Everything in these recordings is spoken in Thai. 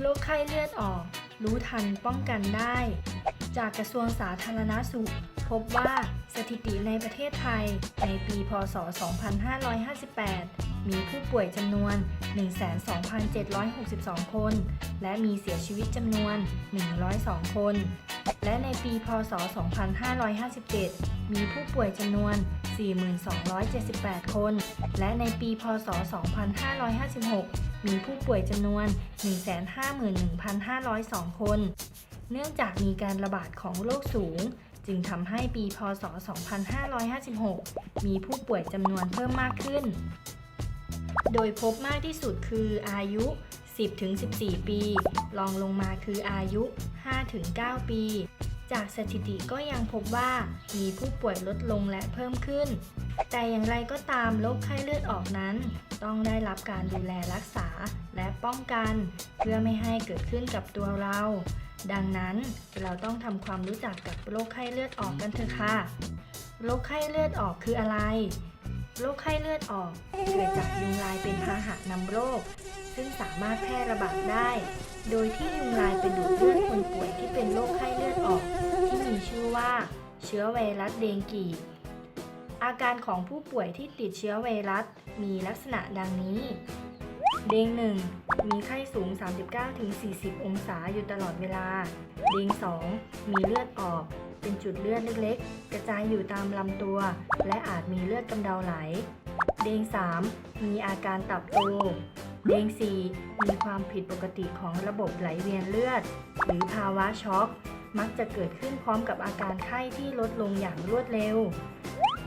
โรคไข้เลือดออก รู้ทันป้องกันได้ จากกระทรวงสาธารณสุข พบว่าสถิติในประเทศไทย ในปีพศ 2558 มีผู้ป่วยจำนวน 1,2762 คน และมีเสียชีวิตจำนวน 102 คน และในปีพศ 2557 มีผู้ป่วยจำนวน 4278 คน และในปีพศ 2556 มีผู้ป่วยจำนวน 151,502 คน เนื่องจากมีการระบาดของโรคสูง จึงทำให้ปีพศ 2556 มีผู้ป่วยจำนวนเพิ่มมากขึ้น โดยพบมากที่สุดคืออายุ 10-14 ปี รองลงมาคืออายุ 5-9 ปี จากสถิติก็ยังพบว่ามีผู้ป่วยลดลงและเพิ่มขึ้น แต่อย่างไรก็ตามโรคไข้เลือดออกนั้น ต้องได้รับการดูแลรักษาและป้องกัน เพื่อไม่ให้เกิดขึ้นกับตัวเรา ดังนั้นเราต้องทำความรู้จักกับโรคไข้เลือดออกกันเถอะค่ะ โรคไข้เลือดออกคืออะไร โรคไข้เลือดออก เกิดจากยุงลายเป็นพาหะนำโรค ซึ่งสามารถแพร่ระบาดได้ โดยที่ยุงลายเป็นดูดเลือดคนป่วยที่เป็นโรคไข้เลือดออก ที่มีชื่อว่า เชื้อไวรัสเดงกีอาการของผู้ป่วยที่ติดเชื้อไวรัสมีลักษณะดังนี้ เดงหนึ่งมีไข้สูง 39-40 องศาอยู่ตลอดเวลา เดงสองมีเลือดออก เป็นจุดเลือดเล็กๆ กระจายอยู่ตามลำตัว และอาจมีเลือดกำเดาไหล เดงสามมีอาการตับโต เดงสี่มีความผิดปกติของระบบไหลเวียนเลือด หรือภาวะช็อก มักจะเกิดขึ้นพร้อมกับอาการไข้ที่ลดลงอย่างรวดเร็ว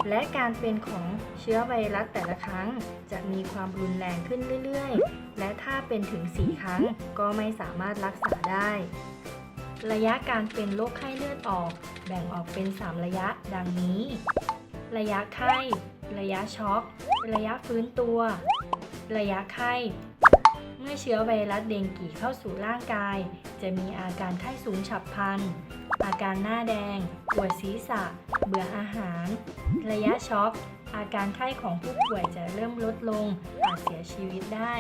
และการเป็นของเชื้อไวรัสแต่ละครั้ง จะมีความรุนแรงขึ้นเรื่อยๆ และถ้าเป็นถึง 4 ครั้งก็ไม่สามารถรักษาได้ ระยะการเป็นโรคไข้เลือดออก แบ่งออกเป็น 3 ระยะดังนี้ ระยะไข้ ระยะช็อก ระยะฟื้นตัว ระยะไข้ เมื่อเชื้อไวรัสเดงกีเข้าสู่ร่างกาย จะมีอาการไข้สูงฉับพลัน อาการหน้าแดง ปวดศีรษะ เบื่ออาหาร ระยะช็อกอาการไข้ของผู้ป่วยจะเริ่มลดลงอาจเสียชีวิตได้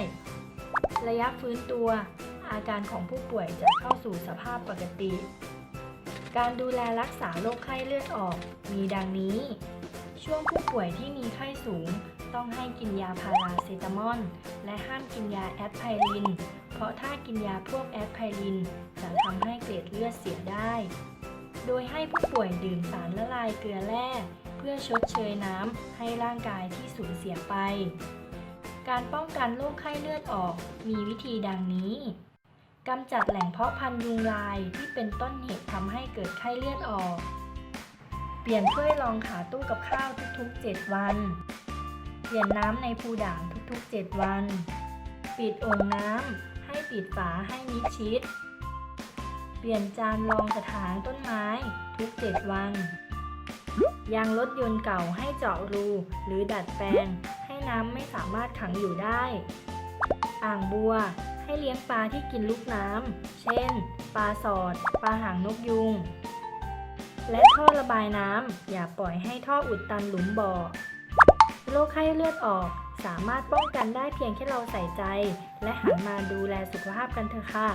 ระยะฟื้นตัว อาการของผู้ป่วยจะเข้าสู่สภาพปกติ การดูแลรักษาโรคไข้เลือดออกมีดังนี้ ช่วงผู้ป่วยที่มีไข้สูง ต้องให้กินยาพาราเซตามอลและห้ามกินยาแอสไพริน เพราะถ้ากินยาพวกแอสไพริน จะทำให้เกล็ดเลือดเสียได้ โดยให้ผู้ป่วยดื่มสารละลายเกลือแร่เพื่อชดเชยน้ำให้ร่างกายที่สูญเสียไปการป้องกันโรคไข้เลือดออกมีวิธีดังนี้ กำจัดแหล่งเพาะพันธุ์ยุงลายที่เป็นต้นเหตุทำให้เกิดไข้เลือดออก เปลี่ยนถ้วยรองขาตู้กับข้าวทุกๆ 7 วัน เปลี่ยนน้ำในภูด่างทุกๆ 7 วัน ปิดโอ่งน้ำให้ปิดฝาให้มิดชิด เปลี่ยนจานรองกระถางต้นไม้ทุก 7 วัน ยางรถยนต์เก่าให้เจาะรูหรือดัดแปลง ให้น้ำไม่สามารถขังอยู่ได้ อ่างบัว ให้เลี้ยงปลาที่กินลูกน้ำ เช่น ปลาสอด ปลาหางนกยุง และท่อระบายน้ำ อย่าปล่อยให้ท่ออุดตันหลุมบ่อ โรคไข้เลือดออกสามารถป้องกันได้เพียงแค่เราใส่ใจ และหันมาดูแลสุขภาพกันเถอะค่ะ